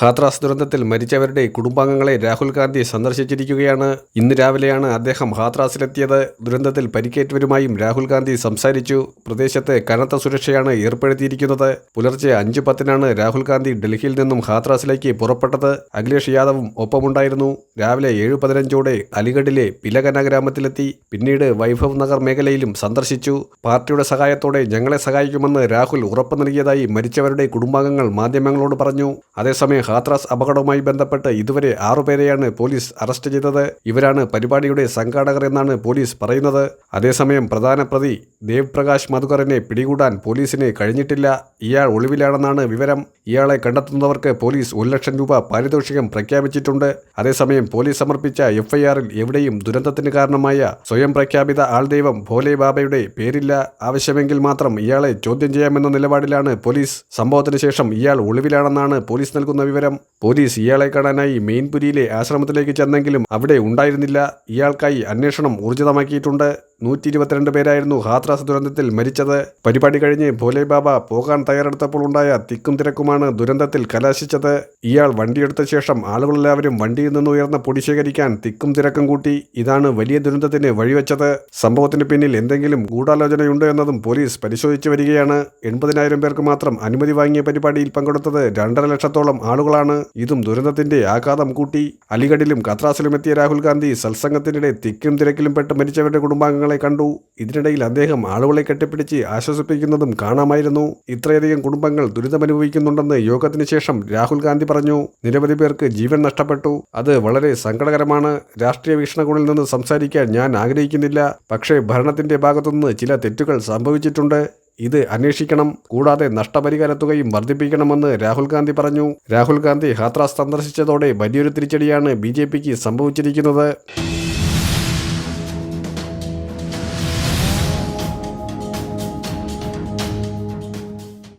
ഹാത്രാസ് ദുരന്തത്തിൽ മരിച്ചവരുടെ കുടുംബാംഗങ്ങളെ രാഹുൽ ഗാന്ധി സന്ദർശിച്ചിരിക്കുകയാണ്. ഇന്ന് രാവിലെയാണ് അദ്ദേഹം ഹാത്രാസിലെത്തിയത്. ദുരന്തത്തിൽ പരിക്കേറ്റവരുമായും രാഹുൽ ഗാന്ധി സംസാരിച്ചു. പ്രദേശത്ത് കനത്ത സുരക്ഷയാണ് ഏർപ്പെടുത്തിയിരിക്കുന്നത്. പുലർച്ചെ അഞ്ചു പത്തിനാണ് രാഹുൽ ഗാന്ധി ഡൽഹിയിൽ നിന്നും ഹാത്രാസിലേക്ക് പുറപ്പെട്ടത്. അഖിലേഷ് യാദവും ഒപ്പമുണ്ടായിരുന്നു. രാവിലെ ഏഴ് പതിനഞ്ചോടെ അലിഗഡിലെ പിലകന ഗ്രാമത്തിലെത്തി. പിന്നീട് വൈഭവ് നഗർ മേഖലയിലും സന്ദർശിച്ചു. പാർട്ടിയുടെ സഹായത്തോടെ ഞങ്ങളെ സഹായിക്കുമെന്ന് രാഹുൽ ഉറപ്പു നൽകിയതായി മരിച്ചവരുടെ കുടുംബാംഗങ്ങൾ മാധ്യമങ്ങളോട് പറഞ്ഞു. അതേസമയം ഹാത്രാസ് അപകടവുമായി ബന്ധപ്പെട്ട് ഇതുവരെ ആറുപേരെയാണ് പോലീസ് അറസ്റ്റ് ചെയ്തത്. ഇവരാണ് പരിപാടിയുടെ സംഘാടകർ എന്നാണ് പോലീസ് പറയുന്നത്. അതേസമയം പ്രധാന പ്രതി ദേവ് പ്രകാശ് മധുകറിനെ പിടികൂടാൻ പോലീസിന് കഴിഞ്ഞിട്ടില്ല. ഇയാൾ ഒളിവിലാണെന്നാണ് വിവരം. ഇയാളെ കണ്ടെത്തുന്നവർക്ക് പോലീസ് ഒരു ലക്ഷം രൂപ പാരിതോഷികം പ്രഖ്യാപിച്ചിട്ടുണ്ട്. അതേസമയം പോലീസ് സമർപ്പിച്ച എഫ്ഐആറിൽ എവിടെയും ദുരന്തത്തിന് കാരണമായ സ്വയം പ്രഖ്യാപിത ആൾദൈവം ഭോലെ ബാബയുടെ പേരില്ല. ആവശ്യമെങ്കിൽ മാത്രം ഇയാളെ ചോദ്യം ചെയ്യാമെന്ന നിലപാടിലാണ് പോലീസ്. സംഭവത്തിന് ശേഷം ഇയാൾ ഒളിവിലാണെന്നാണ് പോലീസ് നൽകുന്ന വിവരം. പോലീസ് ഇയാളെ കാണാനായി മെയിൻപുരിയിലെ ആശ്രമത്തിലേക്ക് ചെന്നെങ്കിലും അവിടെ ഉണ്ടായിരുന്നില്ല. ഇയാൾക്കായി അന്വേഷണം ഊർജിതമാക്കിയിട്ടുണ്ട്. നൂറ്റി ഇരുപത്തിരണ്ട് പേരായിരുന്നു ഹാത്രാസ് ദുരന്തത്തിൽ മരിച്ചത്. പരിപാടി കഴിഞ്ഞ് ഭോലെ ബാബ പോകാൻ തയ്യാറെടുത്തപ്പോൾ ഉണ്ടായ തിക്കും തിരക്കുമാണ് ദുരന്തത്തിൽ കലാശിച്ചത്. ഇയാൾ വണ്ടിയെടുത്ത ശേഷം ആളുകളെല്ലാവരും വണ്ടിയിൽ നിന്ന് ഉയർന്ന പൊടി ശേഖരിക്കാൻ തിക്കും തിരക്കും കൂട്ടി. ഇതാണ് വലിയ ദുരന്തത്തിന് വഴിവെച്ചത്. സംഭവത്തിന് പിന്നിൽ എന്തെങ്കിലും ഗൂഢാലോചനയുണ്ടോ എന്നതും പോലീസ് പരിശോധിച്ചു വരികയാണ്. എൺപതിനായിരം പേർക്ക് മാത്രം അനുമതി വാങ്ങിയ പരിപാടിയിൽ പങ്കെടുത്തത് രണ്ടര ലക്ഷത്തോളം ആളുകളാണ്. ഇതും ദുരന്തത്തിന്റെ ആഘാതം കൂട്ടി. അലിഗഡിലും ഖത്രാസിലും എത്തിയ രാഹുൽ ഗാന്ധി സത്സംഗത്തിനിടെ തിക്കും തിരക്കിലും പെട്ട് മരിച്ചവരുടെ കുടുംബാംഗങ്ങളെ കണ്ടു. ഇതിനിടയിൽ അദ്ദേഹം ആളുകളെ കെട്ടിപ്പിടിച്ച് ആശ്വസിപ്പിക്കുന്നതും കാണാമായിരുന്നു. ഇത്രയധികം കുടുംബങ്ങൾ ദുരിതമനുഭവിക്കുന്നുണ്ടെന്ന് യോഗത്തിന് ശേഷം രാഹുൽ ഗാന്ധി പറഞ്ഞു. നിരവധി പേർക്ക് ജീവൻ നഷ്ടപ്പെട്ടു. അത് വളരെ സങ്കടകരമാണ്. രാഷ്ട്രീയ വീക്ഷണകോണിൽ നിന്ന് സംസാരിക്കാൻ ഞാൻ ആഗ്രഹിക്കുന്നില്ല. പക്ഷേ ഭരണത്തിന്റെ ഭാഗത്തുനിന്ന് ചില തെറ്റുകൾ സംഭവിച്ചിട്ടുണ്ട്. ഇത് അന്വേഷിക്കണം. കൂടാതെ നഷ്ടപരിഹാര തുകയും വർദ്ധിപ്പിക്കണമെന്ന് രാഹുൽ ഗാന്ധി പറഞ്ഞു. രാഹുൽ ഗാന്ധി ഹാത്രാസ് സന്ദർശിച്ചതോടെ വലിയൊരു തിരിച്ചടിയാണ് ബി സംഭവിച്ചിരിക്കുന്നത്.